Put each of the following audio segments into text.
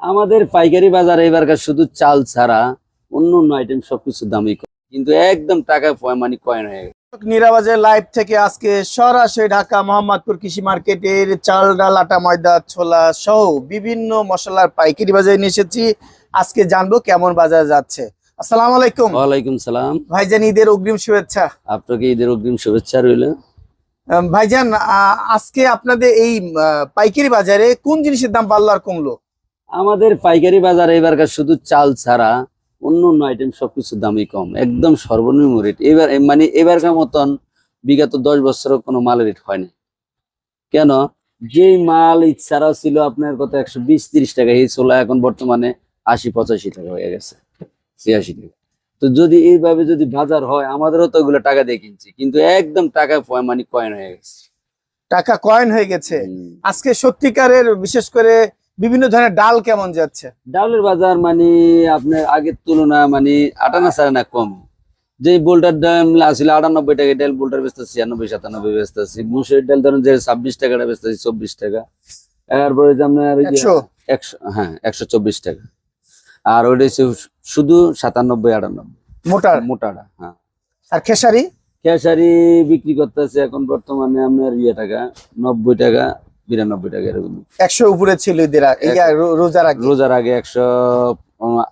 আমাদের পাইকারি বাজারে এবারকার শুধু চাল ছাড়া অন্য অন্য আইটেম সবকিছু দামই কম। কিন্তু একদম টাকা মানে কয়েন হয়ে গেছে। নিরাবাজের লাইভ থেকে আজকে সরাসরি ঢাকা মোহাম্মদপুর কৃষি মার্কেটের চাল ডাল আটা ময়দা ছোলা সহ বিভিন্ন মশলার পাইকারি বাজারে নিয়ে এসেছি। আজকে জানব কেমন বাজার যাচ্ছে। আসসালামু আলাইকুম। ওয়ালাইকুম সালাম। ভাইজান ঈদের অগ্রিম শুভেচ্ছা। আপনাকে ঈদের অগ্রিম শুভেচ্ছা রইল। ভাইজান আজকে আপনাদের এই পাইকারি বাজারে কোন জিনিসের দাম বাড়লো আর কমলো? আমাদের পাইকারি বাজারে এবারকার শুধু চাল ছাড়া অন্য অন্য আইটেম সবকিছু দামই কম একদম সর্বনিম্ন রেট এবার মানে এবারকার মতন বিগত দশ বছরও কোনো মালের রেট হয়নি কেন? যেই মাল ইচ্ছারাও ছিল আপনার কত একশো বিশ তিরিশ টাকা এই ছোলা এখন বর্তমানে আশি পঁচাশি টাকা হয়ে গেছে ছিয়াশি টাকা। তো যদি এইভাবে যদি বাজার হয় আমাদেরও তো ওগুলো টাকা দিয়ে কিনছি কিন্তু একদম টাকা পয়- মানে কয়েন হয়ে গেছে। টাকা কয়েন হয়ে গেছে। আজকে সত্যিকারের বিশেষ করে বিভিন্ন ধরনের ডাল কেমন যাচ্ছে? ডালের বাজার মানে আপনার আগের তুলনা মানে আটানা সাড়ে না কম। যে বোল্টার দাম আসলে আটানব্বই টাকা ডাল বোল্টার বেচতেছি ছিয়ানব্বই সাতানব্বই বেচতেছি মুসুরের ডাল ধরুন যে ছাব্বিশ টাকাটা বেচতেছি চব্বিশ টাকা। এরপরে যে আপনার একশো? হ্যাঁ একশো চব্বিশ টাকা। আর ওইটা হচ্ছে শুধু সাতানব্বই আটানব্বই। মোটার? মোটাটা হ্যাঁ। আর খেসারি? খেসারি বিক্রি করতেছে এখন বর্তমানে আপনার ইয়ে টাকা নব্বই টাকা। বিরানব্বই টাকা এরকম। একশো উপরে ছিল ঈদের রোজার আগে। রোজার আগে একশো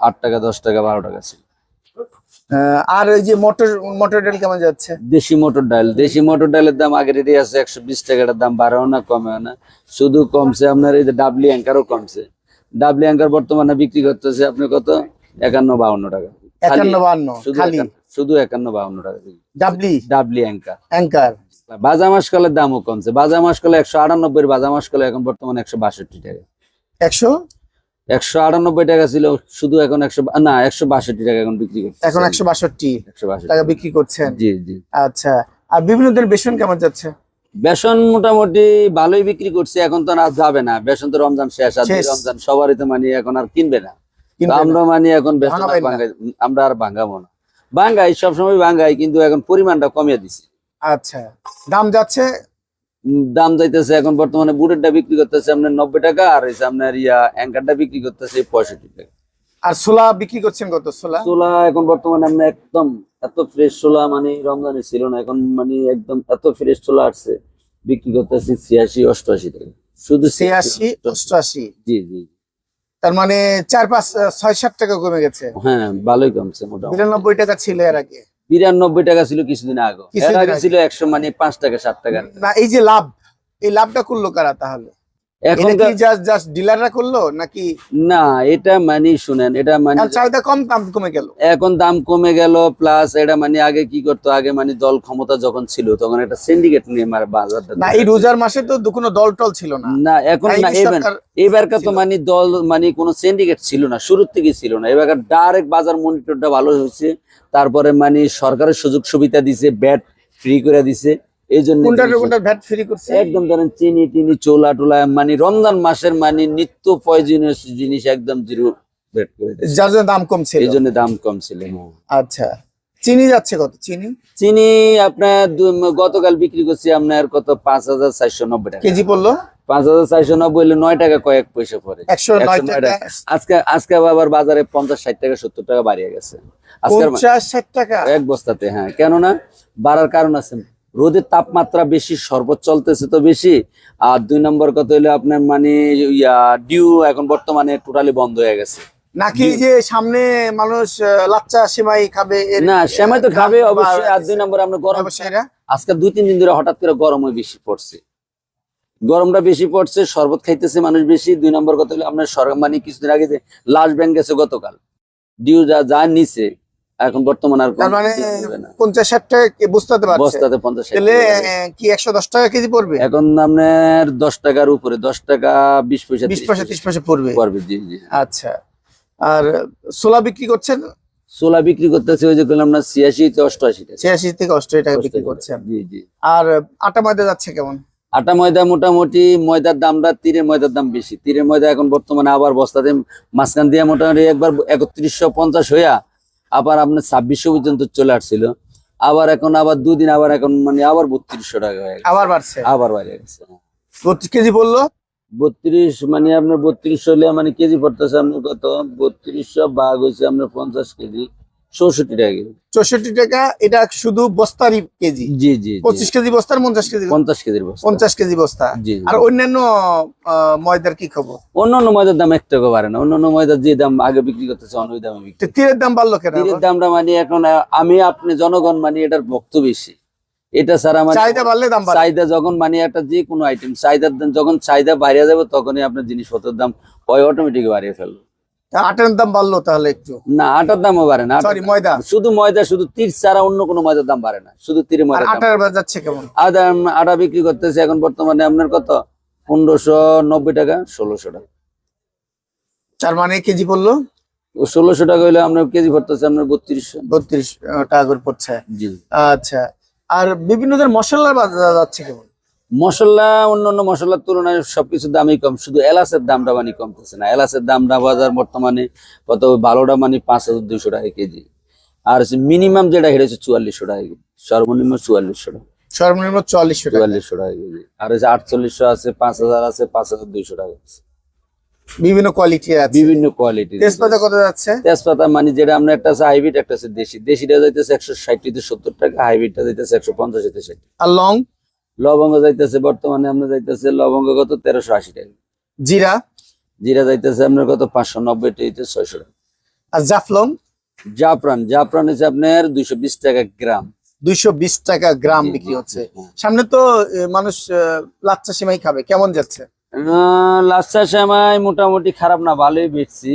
আট টাকা দশ টাকা বারো টাকা ছিল। আর ওই যে মটর মটর ডাল কেমন যাচ্ছে? দেশি মটর ডাল। দেশি মটর ডালের দাম আগের রেটে আছে একশো বিশ টাকাটার দাম বাড়াও না কমেও না। শুধু কমছে আপনার এই যে ডাবলি অ্যাঙ্কারও কমছে। ডাবলি অ্যাঙ্কার বর্তমানে বিক্রি করতেছে আপনি কত? একান্ন বাউন্ন টাকা। একান্ন একান্ন- শুধু একান্ন বাউন্ন টাকা। ডাবলি? ডাবলি অ্যাঙ্কার। অ্যাঙ্কার। বাজা মাসকলের দামও কমছে। বাজা মাসকলে একশো আটানব্বই বাজা মাসকলে এখন বর্তমানে একশো বাষট্টি টাকা। একশো? একশো আটানব্বই টাকা ছিল শুধু এখন একশো না একশো বাষট্টি টাকা এখন বিক্রি করছে। এখন একশো বাষট্টি একশো টাকা বিক্রি করছেন। জি জি। আচ্ছা আর বিভিন্ন ধরনের বেসন কেমন যাচ্ছে? বেসন মোটামুটি ভালোই বিক্রি করছে এখন তো আর যাবে না। বেসন তো রমজান শেষ আর শেষ। রমজান সবারই তো মানে এখন আর কিনবে না। আমরা মানে এখন বেসন আমরা আর ভাঙাবো না। ভাঙ্গাই সবসময় ভাঙ্গাই কিন্তু এখন পরিমাণটা কমিয়ে দিছি। আচ্ছা দাম যাচ্ছে? দাম যাইতেছে এখন বর্তমানে বুটেরটা বিক্রি করতেছে আপনার নব্বই টাকা আর হচ্ছে আপনার ইয়া অ্যাঙ্কারটা বিক্রি করতেছে পঁয়ষট্টি টাকা। আর ছোলা বিক্রি করছেন কত ছোলা? ছোলা এখন বর্তমানে আপনার একদম এত ফ্রেশ ছোলা মানে রমজানে ছিল না এখন মানে একদম এত ফ্রেশ ছোলা আসছে বিক্রি করতেছি ছিয়াশি অষ্টআশি টাকা। শুধু ছিয়াশি অষ্টআশি? জি জি। তার মানে চার পাঁচ ছয় সাত টাকা কমে গেছে। হ্যাঁ ভালোই কমছে মোটামুটি। বিরানব্বই টাকা ছিল এর আগে। বিরানব্বই টাকা ছিল কিছুদিন আগে। ছিল একশো মানে পাঁচ টাকা সাত টাকা। না এই যে লাভ এই লাভটা করল কারা তাহলে? এখন এটা কি জাস্ট জাস্ট ডিলাররা করল নাকি? না এটা মানে শুনেন এটা মানে চাহিদা কম দাম কমে গেল। এখন দাম কমে গেল প্লাস এটা মানে আগে কি করতো আগে মানে দল ক্ষমতা যখন ছিল তখন একটা সিন্ডিকেট নিয়ে মার বাজারটা না এই রোজার মাসে তো কোনো দল টল ছিল না। না এখন না এবার এবারকার তো মানে দল মানে কোনো সিন্ডিকেট ছিল না শুরুর থেকে ছিল না। এবার ডাইরেক্ট বাজার মনিটরটা ভালো হয়েছে তারপরে মানে সরকারের সুযোগ সুবিধা দিছে ব্যাট ফ্রি করে দিছে। এই জন্য কোনটার কোনটার ভ্যাট ফ্রি করছে। একদম ধরেন চিনি টিনি চোলা টোলা মানে রমজান মাসের মানে নিত্য প্রয়োজনীয় জিনিস একদম জিরো রেট করে যার জন্য দাম কম ছিল। এই জন্য দাম কম ছিল হ্যাঁ। আচ্ছা। চিনি যাচ্ছে কত? চিনি? চিনি আপনার গতকাল বিক্রি করছি আপনার কত? পাঁচ হাজার চারশো নব্বই টাকা। কেজি পড়ল? পাঁচ হাজার চারশো নব্বই হলে নয় টাকা কয়েক পয়সা পরে। আজকে আজকে আবার বাজারে পঞ্চাশ ষাট টাকা সত্তর টাকা বাড়িয়ে গেছে। ষাট টাকা? এক বস্তাতে হ্যাঁ। কেননা বাড়ার কারণ আছে। রোদের তাপমাত্রা বেশি শরবত চলতেছে তো বেশি। আর দুই নম্বর কথা হলো আপনার মানে ইয়া ডিউ এখন বর্তমানে টোটালি বন্ধ হয়ে গেছে। নাকি যে সামনে মানুষ লাচ্চা সেমাই খাবে না সেমাই তো খাবে বাড় অবশ্যই আর দুই নম্বর আমরা গরম ব্যবসায়ীরা আজকে দুই তিন দিন ধরে হঠাৎ করে বেশি পড়ছে। গরমটা বেশি পড়ছে শরবত খাইতেছে মানুষ বেশি। দুই নম্বর কথা হলো আপনার মানে কিছুদিন আগে যে লাস্ট ব্যাংক গেছে গতকাল। ডিউ যা যা নিছে এখন বর্তমান আর মানে পঞ্চাশ ষাট টাকা বস্তাতে পঞ্চাশ কি একশো দশ টাকা কেজি পড়বে? এখন আপনার দশ টাকার উপরে দশ টাকা বিশ পয়সা বিশ পয়সা ত্রিশ পয়সা পড়বে? পড়বে জি জি। আচ্ছা। আর ছোলা বিক্রি করছেন? সোলা বিক্রি করতেছে ওই যে বললাম না ছিয়াশি থেকে অষ্টআশি টাকা। ছিয়াশি থেকে অষ্টআশি টাকা বিক্রি করছেন। জি জি। আর আটা ময়দা যাচ্ছে কেমন? আটা ময়দা মোটামুটি ময়দার দামটা তীরের ময়দার দাম বেশি। তীরের ময়দা এখন বর্তমানে আবার বস্তাতে মাঝখান দিয়ে মোটামুটি একবার একত্রিশশো পঞ্চাশ হইয়া আবার আপনার ছাব্বিশশো পর্যন্ত চলে আসছিল। আবার এখন আবার দুদিন আবার এখন মানে আবার বত্রিশশো টাকা হয়ে গেছে। আবার বাড়ছে? আবার বাড়ে গেছে। বত্রিশ কেজি বলল বত্রিশ মানে আপনার বত্রিশশো হলে মানে কেজি পড়তেছে আপনার কত? বত্রিশশো ভাগ হয়েছে আপনার পঞ্চাশ কেজি। চৌষট্টি টাকা কেজি। চৌষট্টি টাকা এটা শুধু বস্তারই কেজি? জি জি জি। পঁচিশ কেজি বস্তার পঞ্চাশ কেজি পঞ্চাশ কেজির বস্তা। পঞ্চাশ কেজি বস্তা। জি আর অন্যান্য ময়দার কি খবর? অন্য অন্য ময়দার দাম এক টাকা বাড়ে না। অন্য অন্য ময়দার যে দাম আগে বিক্রি করতেছে অন্য দামে বিক্রি তীরের দাম বাড়লো কেন তীরের দামটা মানে এখন আমি আপনি জনগণ মানে এটার ভক্ত বেশি। এটা ছাড়া মানে চাহিদা বাড়লে দাম চাহিদা যখন মানে একটা যে কোনো আইটেম চাহিদার যখন চাহিদা বাড়িয়ে যাবে তখনই আপনার জিনিসপত্রের দাম হয় অটোমেটিক বাড়িয়ে ফেলবে। আটার দাম বাড়লো তাহলে একটু। না আটার দামও বাড়ে না। সরি ময়দা। শুধু ময়দা শুধু তীর ছাড়া অন্য কোনো ময়দার দাম বাড়ে না। শুধু তীরে ময়দা আটার যাচ্ছে কেমন? আদা আটা বিক্রি করতেছে এখন বর্তমানে আপনার কত? পনেরোশো নব্বই টাকা ষোলোশো টাকা। তার মানে কেজি পড়ল? ষোলোশো টাকা হইলে আপনার কেজি পড়তেছে আপনার বত্রিশশো। বত্রিশ টাকা করে পড়ছে। জি। আচ্ছা। আর বিভিন্ন ধরনের মশলার বাজার যাচ্ছে কেমন? মশলা অন্য অন্য মশলার তুলনায় সবকিছুর দামই কম। শুধু এলাচের দামটা মানে কমতেছে না। এলাচের দামটা বাজার বর্তমানে কত? ভালোটা মানে পাঁচ হাজার দুইশো টাকা কেজি। আর মিনিমাম যেটা হচ্ছে চুয়াল্লিশশো টাকা কেজি। সর্বনিম্ন চুয়াল্লিশশো টাকা। সর্বনিম্ন চুয়াল্লিশশো চুয়াল্লিশশো টাকা কেজি। আর হচ্ছে আটচল্লিশশো আছে পাঁচ হাজার আছে পাঁচ হাজার দুইশো টাকা আছে। বিভিন্ন কোয়ালিটি আছে। বিভিন্ন কোয়ালিটি তেজপাতা কত যাচ্ছে? তেজপাতা মানে যেটা আমরা একটা আছে হাইব্রিড একটা আছে দেশি। দেশিটা যাইতেছে একশো ষাট থেকে সত্তর টাকা হাইব্রিডটা যাইতেছে একশো পঞ্চাশ থেকে ষাট। আর লং? লবঙ্গ যাইতেছে বর্তমানে আপনার যাইতেছে লবঙ্গ কত? তেরোশো আশি টাকা। জিরা? জিরা যাইতেছে আপনার কত? পাঁচশো নব্বই থেকে ছয়শো টাকা। আর জাফলং? জাফরান জাফরান হচ্ছে আপনার দুইশো বিশ টাকা গ্রাম। দুইশো বিশ টাকা গ্রাম বিক্রি হচ্ছে। হ্যাঁ। সামনে তো মানুষ লাচ্চা সিমাই খাবে। কেমন যাচ্ছে? সময় মোটামুটি খারাপ না ভালোই বেচছি।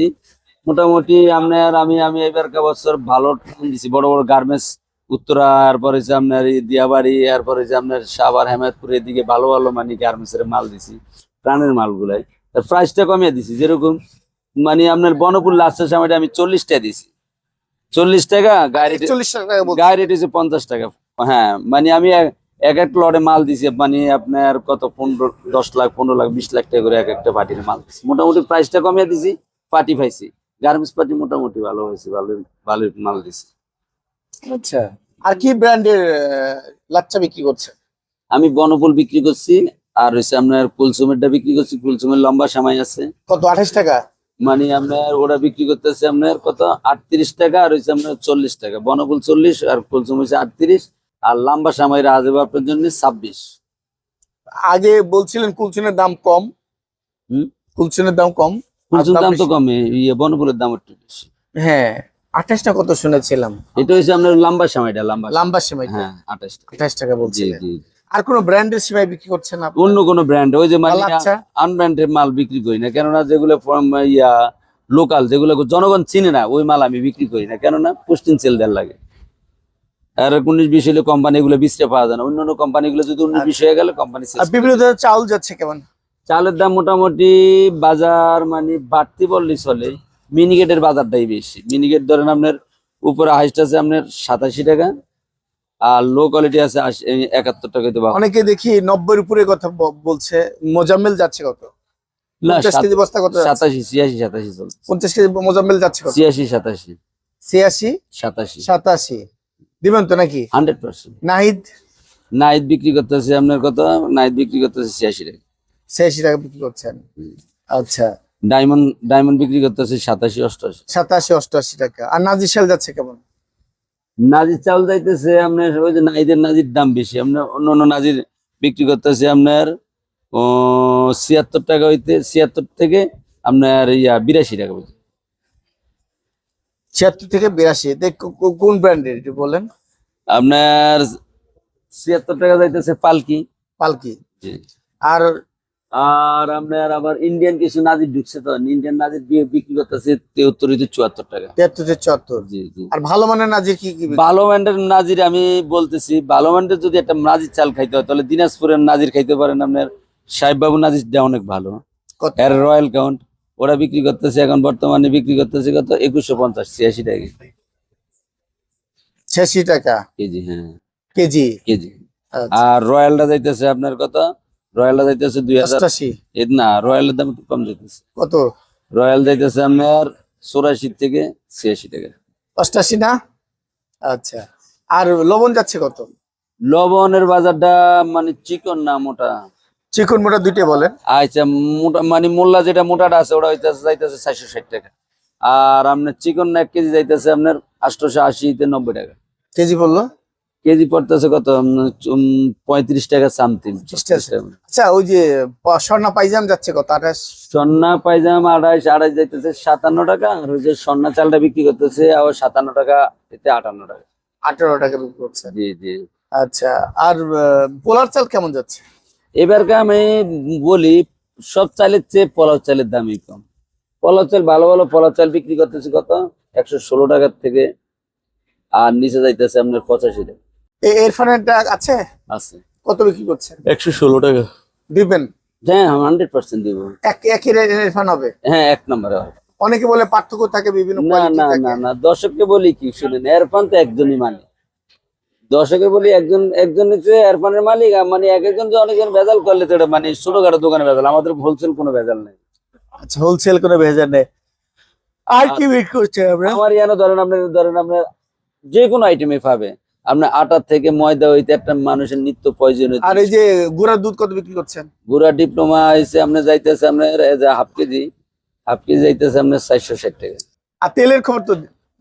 মোটামুটি আপনার আমি আমি বছর ভালো দিছি বড় বড় গার্মেন্টস উত্তরা এরপরে হচ্ছে আপনার দিয়াবাড়ি এরপরে হচ্ছে আপনার সাভার হেমায়তপুর এদিকে ভালো ভালো মানে গার্মেন্টস এর মাল দিছি প্রাণের মালগুলাই। তার প্রাইসটা কমিয়ে দিছি যেরকম মানে আপনার বনপুর লাচ্ছা সময়টা আমি চল্লিশ টাকা দিছি। চল্লিশ টাকা গাড়ি। গায়ে রেট হচ্ছে পঞ্চাশ টাকা। হ্যাঁ মানে আমি এক- এক এক লটে মাল দিছি মানে আপনার কত পনেরো দশ লাখ পনেরো লাখ বিশ লাখ টাকা করে এক একটা পার্টির মাল দিছি। মোটামুটি প্রাইসটা কমিয়ে দিছি পার্টি পাইছি। গার্মেন্টস পার্টি মোটামুটি ভালো হয়েছে ভালো ভালো মাল দিছি। আচ্ছা আর কি ব্র্যান্ডের লাচ্চা বিক্রি করছে? আমি বনফুল বিক্রি করছি আর হচ্ছে আপনার কুলসুমেরটা বিক্রি করছি কুলসুমের লম্বা সময় আছে। কত আঠাশ টাকা? মানে আপনার ওরা বিক্রি করতেছে আপনার কত? আটত্রিশ টাকা আর হচ্ছে আপনার চল্লিশ টাকা। বনফুল চল্লিশ আর কুলসুম হচ্ছে আটত্রিশ আর লম্বা সময় রাজেব আপনার জন্য ছাব্বিশ। আগে বলছিলেন কুলচুনের দাম কম। হুম? কুলচুনের দাম কম কুলসুম দাম দাম তো কমে ইয়ে বনফুলের দাম একটু বেশি। হ্যাঁ। আঠাশটা কত শুনেছিলাম? এটা হচ্ছে আপনার লম্বা সময়টা লম্বা। লম্বা সিমাই হ্যাঁ আঠাশ টাকা আঠাশ টাকা জি আর কোন ব্র্যান্ডের সিমাই বিক্রি করছেন আপনি? অন্য কোনো ব্র্যান্ড ওই যে লাচ্ছা আনব্র্যান্ডেড মাল বিক্রি করি না কেননা যেগুলো ইয়া লোকাল যেগুলো জনগণ চিনে না ওই মাল আমি বিক্রি করি না কেননা পুষ্টিন সেল দেওয়ার লাগে। আর উনিশ বিশ হলে কোম্পানি এগুলো বিচতে পাওয়া যায় না। অন্য অন্য কোম্পানিগুলো যদি উনিশ বিশ হয়ে গেলে কোম্পানি বিভিন্ন ধরনের চাউল যাচ্ছে কেমন? চালের দাম মোটামুটি বাজার মানে বাড়তি বললেই চলে। মিনিকেটের বাজারটাই বেশি। মিনিকেট ধরেন আপনার উপরে হাইস্ট আছে আপনার সাতাশি টাকা আর লো কোয়ালিটি আছে একাত্তর টাকা তো অনেকে দেখি নব্বই উপরে কথা বলছে মোজাম্মেল যাচ্ছে কত? না পঞ্চাশ কেজি বস্তা কত সাতাশি ছিয়াশি সাতাশি চলছে। পঞ্চাশ কেজি মোজাম্মেল যাচ্ছে ছিয়াশি সাতাশি। ছিয়াশি? সাতাশি। সাতাশি। দিবেন তো নাকি? Hundred percent. নাহিদ? বিক্রি করতেছে আপনার কত? বিক্রি করতেছে ছিয়াশি টাকা। ছিয়াশি টাকা বিক্রি করছেন। আচ্ছা। ডায়মন্ড ডায়মন্ড বিক্রি করতেছে সাতাশি অষ্টআশি। সাতাশি অষ্টআশি টাকা। আর নাজির শাল যাচ্ছে কেমন? নাজির চাউল যাইতেছে আপনার ওই যে নাইদের নাজির দাম বেশি। আপনার অন্য অন্য নাজির বিক্রি করতেছে আপনার ছিয়াত্তর টাকা হইতে ছিয়াত্তর থেকে আপনার ইয়া বিরাশি টাকা পর্যন্ত। ছিয়াত্তর থেকে বিরাশি। কোন ব্র্যান্ডের একটু বলেন? আপনার ছিয়াত্তর টাকা যাইতেছে পালকি। পালকি। জি। আর আর আপনার আবার ইন্ডিয়ান কিছু নাজির ঢুকছে তো ইন্ডিয়ান নাজির বিক্রি করতেছে তেহত্তর হইতে চুয়াত্তর টাকা। তিয়াত্তর থেকে চুয়াত্তর। জি জি। আর ভালো মানের নাজির কি কি? ভালো ব্র্যান্ডের নাজির আমি বলতেছি ভালো ব্র্যান্ডের যদি একটা নাজির চাল খাইতে হয় তাহলে দিনাজপুরের নাজির খাইতে পারেন আপনার সাহেববাবু নাজিরটা অনেক ভালো। এর রয়্যাল কাউন্ট ওরা বিক্রি করতেছে এখন বর্তমানে বিক্রি করতেছে কত? একুশশো পঞ্চাশ ছিয়াশি টাকা ছিয়াশি টাকা কেজি হ্যাঁ। কেজি। কেজি। আচ্ছা, আর রয়্যালটা যাইতেছে আপনার কত? রয়্যালটা যাইতেছে দুই হাজার না রয়্যালের দাম একটু কম যাইতেছে। কত? রয়্যাল যাইতেছে আপনার চৌরাশি থেকে ছিয়াশি টাকা। অষ্টাশি না? আচ্ছা। আর লবণ যাচ্ছে কত? লবণের বাজারটা মানে চিকন না মোটা? চিকন মোটা দুইটা বলেন। আচ্ছা মোটা মানে মোল্লা যেটা মোটাটা আছে ওটা হইতেছে যাইতেছে চারশো ষাট টাকা। আর আপনার চিকন এক কেজি যাইতেছে আপনার আটশোশো আশিতে নব্বই টাকা। কেজি বলল? কেজি পড়তেছে কত? পঁয়ত্রিশ টাকা সামথিং আচ্ছা ওই যে স্বর্ণা পাইজাম যাচ্ছে কত? আঠাশ? সন্না পায়জামা আড়াইশ আড়াইশ যাইতেছে সাতান্ন টাকা আর ওই যে সন্না চালটা বিক্রি করতেছে আবার সাতান্ন টাকা এতে আটান্ন টাকা। আঠারো টাকা বিক্রি করছে। জি জি। আচ্ছা আর পোলার চাল কেমন যাচ্ছে? এবারকে আমি বলি সব চালের চেয়ে পোলাও চালের দামই কম। পোলাও চাল ভালো ভালো পোলাও চাল বিক্রি করতেছে কত? একশো ষোলো টাকার থেকে আর নিচে যাইতেছে আপনার পঁচাশি টাকা। এই আছে? আছে। কত বিক্রি টাকা। দিবেন? হ্যাঁ দিব। এক একই হবে? হ্যাঁ এক নম্বরে হবে। অনেকে বলে পার্থক্য থাকে বিভিন্ন না না না না দর্শককে বলি কি শুনেন এরফান তো একজনই মানে দর্শকে বলি একজন একজন হচ্ছে এরফানের মালিক মানে এক একজন যে অনেকজন ভেজাল করলে তো এটা মানে ছোটখাটো দোকানে ভেজাল আমাদের হোলসেল কোনো ভেজাল নেই। আচ্ছা হোলসেল কোনো ভেজাল নেই। আর কি বিক্রি করছে আমরা? আমার ইয়ানো ধরেন আপনার ধরেন আপনার যে কোনো আইটেমে পাবে। আপনার আটার থেকে ময়দা হইতে একটা মানুষের নিত্য প্রয়োজন আর এই যে গুড়ার দুধ কত বিক্রি করছেন? গুড়া ডিপ্লোমা হয়েছে আপনার যাইতেছে আপনার হাফ কেজি হাফ কেজি যাইতেছে আপনার চারশো ষাট টাকা। আর তেলের খবর তো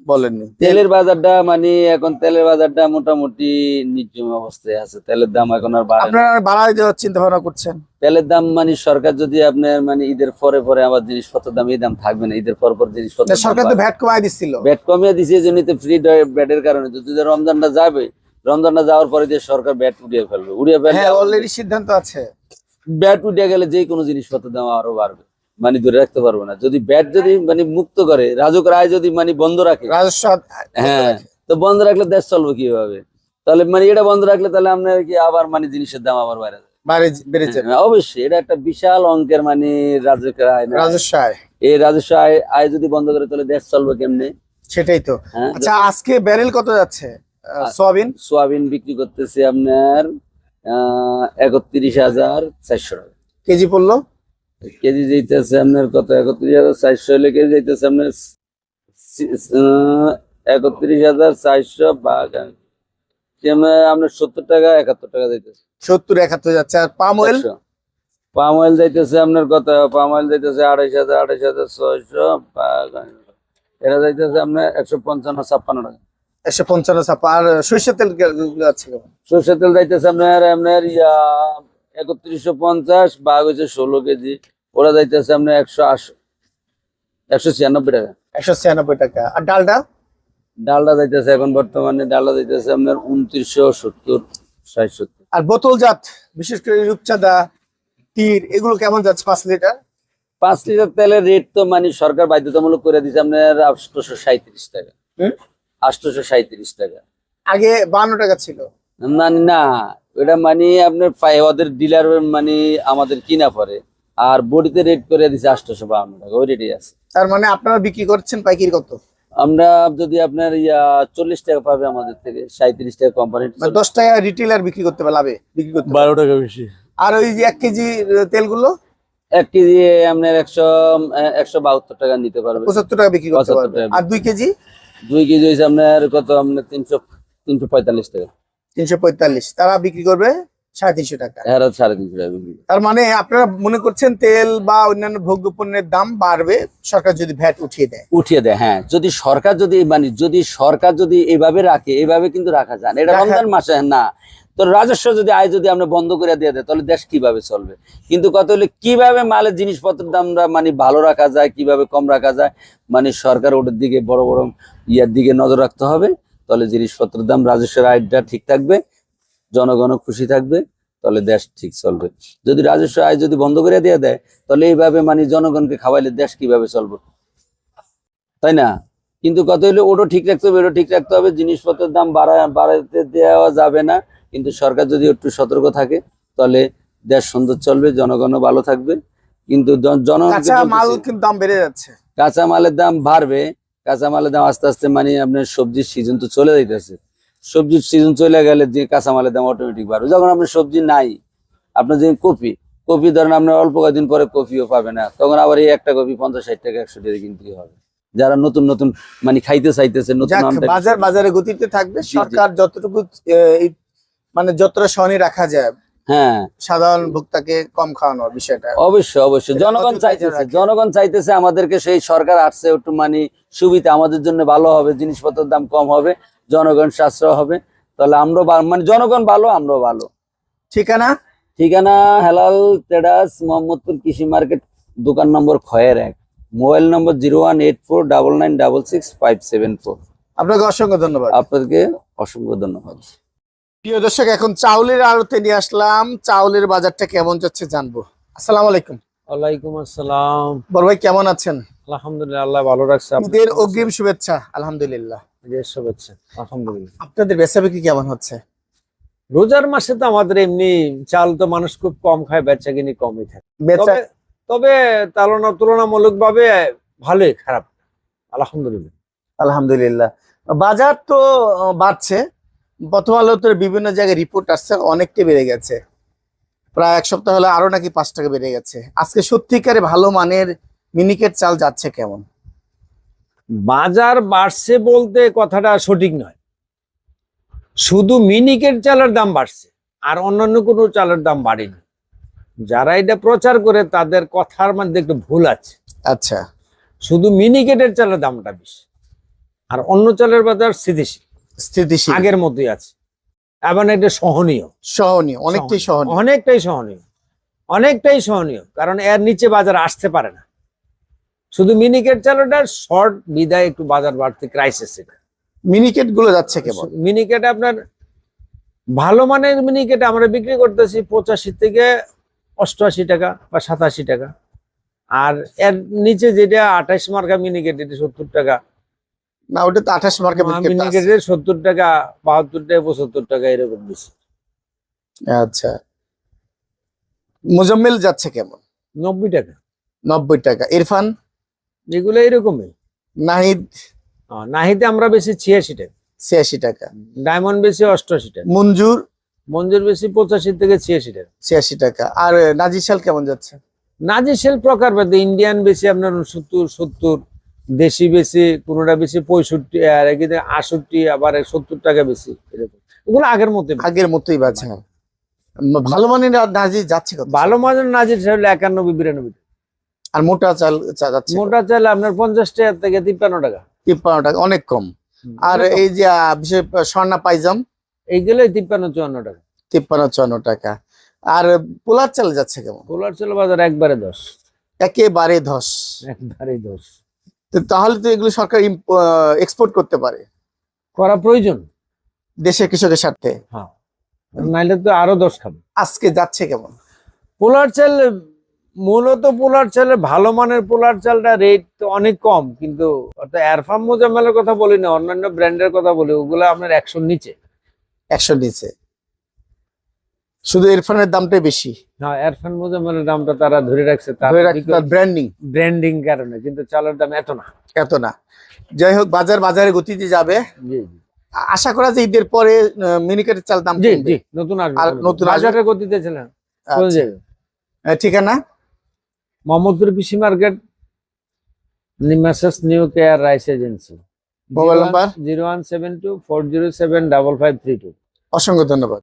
বলেননি। তেলের বাজারটা মানে এখন তেলের বাজারটা মোটামুটি নিচম অবস্থায় আছে। তেলের দাম এখন আর বাড়ে আপনারা বাড়ায় দেওয়ার চিন্তা ভাবনা করছেন? তেলের দাম মানে সরকার যদি আপনার মানে ঈদের পরে পরে আবার জিনিসপত্রের দাম এই দাম থাকবে না ঈদের পর পর জিনিসপত্র সরকার তো ভ্যাট কমায় দিচ্ছিল। ব্যাট কমিয়ে দিছে এই জন্যই তো ফ্রি ব্যাটের কারণে। যদি রমজানটা যাবে রমজানটা যাওয়ার পরে দিয়ে সরকার ব্যাট উঠিয়ে ফেলবে। উড়িয়ে ফেলবে হ্যাঁ অলরেডি সিদ্ধান্ত আছে। ব্যাট উঠে গেলে যে কোনো জিনিসপত্রের দাম আরও বাড়বে। মানে ধরে রাখতে পারব না। যদি ব্যাট যদি মানে মুক্ত করে রাজুক রায় যদি মানে বন্ধ রাখে হ্যাঁ তো বন্ধ রাখলে দেশ চলবে কীভাবে? তাহলে মানে এটা বন্ধ রাখলে তাহলে আপনার কি আবার মানে জিনিসের দাম আবার বাইরে হ্যাঁ, অবশ্যই এটা একটা বিশাল অঙ্কের মানে রাজুকের আয় না। রাজস্ব আয়। এই রাজস্ব আয় আয় যদি বন্ধ করে তাহলে দেশ চলবে কেমনে? সেটাই তো। হ্যাঁ আচ্ছা আজকে ব্যারেল কত যাচ্ছে? সয়াবিন? সোয়াবিন বিক্রি করতেছে আপনার আহ একত্রিশ হাজার চারশো টাকা। কেজি পড়ল? কেজি যাইতেছে আপনার কত? একত্রিশ হাজার চারশো হলে কেজি যাইতেছে আপনার একত্রিশ হাজার চারশো আপনার সত্তর টাকা একাত্তর টাকা যাইতেছে। সত্তর একাত্তর যাচ্ছে। আর পাম অয়েল পাম অয়েল যাইতেছে আপনার কত? পাম অয়েল যাইতেছে আড়াইশ হাজার আড়াইশ হাজার ছয়শো এটা যাইতেছে আপনার একশো পঞ্চান্ন ছাপ্পান্ন টাকা। একশো পঞ্চান্ন ছাপা আর সরিষার তেল কেমন সরষের তেল যাইতেছে আপনার আপনার ইয়া একত্রিশশো পঞ্চাশ বাঘ হচ্ছে ষোলো কেজি ওরা যাইতেছে আপনার একশো আশি একশো ছিয়ানব্বই টাকা। একশো ছিয়ানব্বই টাকা। আর ডালটা ডালটা যাইতেছে এখন বর্তমানে ডালটা যাইতেছে আপনার উনত্রিশশো সত্তর ষাট সত্তর। আর বোতলজাত বিশেষ করে রূপচাঁদা তীর এগুলো কেমন যাচ্ছে পাঁচ লিটার? পাঁচ লিটার তেলের রেট তো মানে সরকার বাধ্যতামূলক করে দিচ্ছে আপনার আটশোশো সাঁত্রিশ টাকা? আটশোশো সাঁত্রিশ টাকা। আগে বান্ন টাকা ছিল। না না ওটা মানে আপনার ওদের ডিলার মানে আমাদের কিনা পরে। আর বডিতে রেট করে দিচ্ছে আটশোশো বাহান্ন টাকা ওই রেটই আছে। তার মানে আপনারা বিক্রি করছেন পাইকারি কত? আমরা যদি আপনার ইয়া চল্লিশ টাকা পাবে আমাদের থেকে সাঁত্রিশ টাকা কোম্পানি দশ টাকা রিটেলার বিক্রি করতে পারবে বিক্রি করতে বারো টাকা বেশি। আর ওই যে এক কেজি তেলগুলো? এক কেজি আপনার একশো একশো বাহাত্তর টাকা নিতে পারবে। পঁচাত্তর টাকা বিক্রি করতে 75 পারবে। আর দুই কেজি? দুই কেজি হয়েছে আপনার কত? আপনার তিনশো তিনশো পঁয়তাল্লিশ টাকা। তিনশো পঁয়তাল্লিশ। তারা বিক্রি করবে সাড়ে তিনশো টাকা। সাড়ে তিনশো টাকা তার মানে আপনারা মনে করছেন তেল বা অন্যান্য ভোগ্য পণ্যের দাম বাড়বে? সরকার যদি ভ্যাট উঠিয়ে দেয়। উঠিয়ে দেয় হ্যাঁ। যদি সরকার যদি মানে যদি সরকার যদি এইভাবে রাখে এইভাবে কিন্তু রাখা যায় এটা রমজান মাসে না। তো রাজস্ব যদি আয় যদি আমরা বন্ধ করে দিয়ে দেয় তাহলে দেশ কীভাবে চলবে? কিন্তু কত হলে কীভাবে মালের জিনিসপত্রের দামটা মানে ভালো রাখা যায় কীভাবে কম রাখা যায়? মানে সরকার ওটার দিকে বড় বড় ইয়ার দিকে নজর রাখতে হবে। তাহলে জিনিসপত্রের দাম রাজস্বের আয়টা ঠিক থাকবে জনগণও খুশি থাকবে তাহলে দেশ ঠিক চলবে। যদি রাজস্ব আয় যদি বন্ধ করে দিয়ে দেয় তাহলে এইভাবে মানে জনগণকে খাওয়াইলে দেশ কীভাবে চলবে? তাই না? কিন্তু কত হলে ওটা ঠিক রাখতে হবে ওটা ঠিক রাখতে হবে জিনিসপত্রের দাম বাড়া বাড়াতে দেওয়া যাবে না। কিন্তু সরকার যদি একটু সতর্ক থাকে তাহলে দেশ সুন্দর চলবে জনগণও ভালো থাকবে। কিন্তু জন- মাল দাম বেড়ে যাচ্ছে। কাঁচা মালের দাম বাড়বে কাঁচা মালের দাম আস্তে আস্তে মানে আপনার সবজির সিজন তো চলে যাইতেছে। সবজির সিজন চলে গেলে যে কাঁচামালের দাম অটোমেটিক বাড়বে। যখন আপনার সবজি নাই আপনার যে কপি কপি ধরেন আপনার অল্প কয়েকদিন পরে কপিও পাবে না তখন আবার এই একটা কপি পঞ্চাশ ষাট টাকা একশো টাকা কিনতে হবে। যারা নতুন নতুন মানে খাইতে চাইতেছে নতুন বাজার বাজারে গতিতে থাকবে। সরকার যতটুকু মানে যতটা সহনে রাখা যায় হ্যাঁ। সাধারণ ভোক্তাকে কম খাওয়ানোর বিষয়টা। অবশ্যই অবশ্যই। জনগণ চাইতেছে? জনগণ চাইতেছে আমাদেরকে সেই সরকার আসছে একটু মানে সুবিধা আমাদের জন্য ভালো হবে জিনিসপত্রের দাম কম হবে জনগণ সাশ্রয় হবে। তাহলে আমরাও বা- মানে জনগণ ভালো আমরাও ভালো। ঠিকানা? ঠিকানা হেলাল ট্রেডার্স মোহাম্মদপুর কৃষি মার্কেট দোকান নম্বর খয়ের এক। Mobile number zero one eight four double nine double six five seven four. আপনাকে অসংখ্য ধন্যবাদ। আপনাদেরকে অসংখ্য ধন্যবাদ। প্রিয় দর্শক এখন চাউলের আড়তে নিয়ে আসলাম। চাউলের বাজারটা কেমন যাচ্ছে জানব। আসসালাম আলাইকুম। ওয়ালাইকুম আসসালাম। বড় ভাই কেমন আছেন? আলহামদুলিল্লাহ আল্লাহ ভালো রাখছে। ঈদের অগ্রিম শুভেচ্ছা আলহামদুলিল্লাহ। আপনাদের শুভেচ্ছা আলহামদুলিল্লাহ। আপনাদের বেচা বিক্রি কেমন হচ্ছে? রোজার মাসে তো আমাদের এমনি চাল তো মানুষ খুব কম খায় বেচা কিনি কমই থাকে। তবে তুলনা তুলনামূলক ভাবে ভালোই খারাপ আলহামদুলিল্লাহ। আলহামদুলিল্লাহ। বাজার তো বাড়ছে প্রথম আলোতে বিভিন্ন জায়গায় রিপোর্ট আসছে অনেকটা বেড়ে গেছে। প্রায় এক সপ্তাহ হলে আরও নাকি পাঁচ টাকা বেড়ে গেছে। আজকে সত্যিকারে ভালো মানের মিনিকেট চাল যাচ্ছে কেমন? বাজার বাড়ছে বলতে কথাটা সঠিক নয়। শুধু মিনিকেট চালের দাম বাড়ছে আর অন্যান্য কোনো চালের দাম বাড়েনি। যারা এটা প্রচার করে তাদের কথার মধ্যে একটু ভুল আছে। আচ্ছা। শুধু মিনিকেটের চালের দামটা বেশি আর অন্য চালের বাজার স্থিতিশীল। স্থিতিশীল। আগের মতোই আছে। এবং এটা সহনীয়। সহনীয় অনেকটাই সহনীয়। অনেকটাই সহনীয়। অনেকটাই সহনীয় কারণ এর নিচে বাজার আসতে পারে না। শুধু মিনিকেট চালটা শর্ট বিদায় একটু বাজার বাড়তে ক্রাইসিস এটা মিনিকেটগুলো যাচ্ছে কেবল? মিনিকেট আপনার ভালো মানের মিনিকেট আমরা বিক্রি করতেছি পঁচাশি থেকে অষ্টআশি টাকা বা সাতাশি টাকা। আর এর নিচে যেটা আঠাশ মার্কা মিনিকেট এটা সত্তর টাকা। না ওটা তো আঠাশ মার্কে সত্তর টাকা বাহাত্তর টাকা পঁচাত্তর টাকা এরকম বেশি। আচ্ছা। মুজাম্মেল যাচ্ছে কেমন? নব্বই টাকা। নব্বই টাকা। ইরফান? এগুলো এরকমই। নাহিদ? নাহিদে আমরা বেশি ছিয়াশি টাকা। ছিয়াশি টাকা। ডায়মন্ড বেশি অষ্টআশি টাকা। মঞ্জুর? মঞ্জুর বেশি পঁচাশি থেকে ছিয়াশি টাকা। ছিয়াশি টাকা। আর নাজিশাল কেমন যাচ্ছে? নাজিসেল প্রকার ইন্ডিয়ান বেশি আপনার সত্তর সত্তর। দেশি বেশি কোনোটা বেশি পঁয়ষট্টি আর এদিকে আষট্টি আবার সত্তর টাকা বেশি এরকম। ওগুলো আগের মতো আগের মতোই বাজে ভালো মানের নাজির যাচ্ছে ভালো মানের নাজির হলে একানব্বই বিরানব্বই আর মোটা চাল যাচ্ছে মোটা চাইলে আপনার পঞ্চাশ টাকা থেকে তিপ্পান্ন টাকা। তিপ্পান্ন টাকা অনেক কম। আর এই যে বিশেষ স্বর্ণা পাইজাম? এইগুলোই তিপ্পান্ন চুয়ান্ন টাকা। তিপ্পান্ন চুয়ান্ন টাকা। আর পোলার চাল যাচ্ছে কেমন? পোলার চাল বাজার একবারে দশ। একেবারে ধস একবারে দশ। তো তাহলে তো এগুলো সরকার এক্সপোর্ট করতে পারে। করা প্রয়োজন? দেশের কৃষকের স্বার্থে। হ্যাঁ। নাইলে তো আরও দশ খাবে। আজকে যাচ্ছে কেমন? পোলার চাল মূলত পোলার চালের ভালো মানের পোলার চালটা রেট অনেক কম কিন্তু এরফাম মোজামেলের কথা বলি না অন্যান্য ব্র্যান্ডের কথা বলি ওগুলো আপনার একশোর নিচে। একশো নিচে। শুধু ইরফানের দামটাই বেশি। হ্যাঁ এরফান মোজামেলের দামটা তারা ধরে রাখছে তার ব্র্যান্ডিং ব্র্যান্ডিং কারণে কিন্তু চালের দাম এত না। এত না। যাই হোক বাজার বাজারে গতিতে যাবে। জি আ- আশা করা যায় ঈদের পরে মিনিকেটের চাল দাম জি জি নতুন আর নতুন? বাজারের গতিতে ছিলেন আচ্ছা। ঠিকানা? মোহাম্মদপুর কৃষি market messrs new care rice agency. Mobile number? Zero one seven two four zero seven double five three two. অসংখ্য ধন্যবাদ।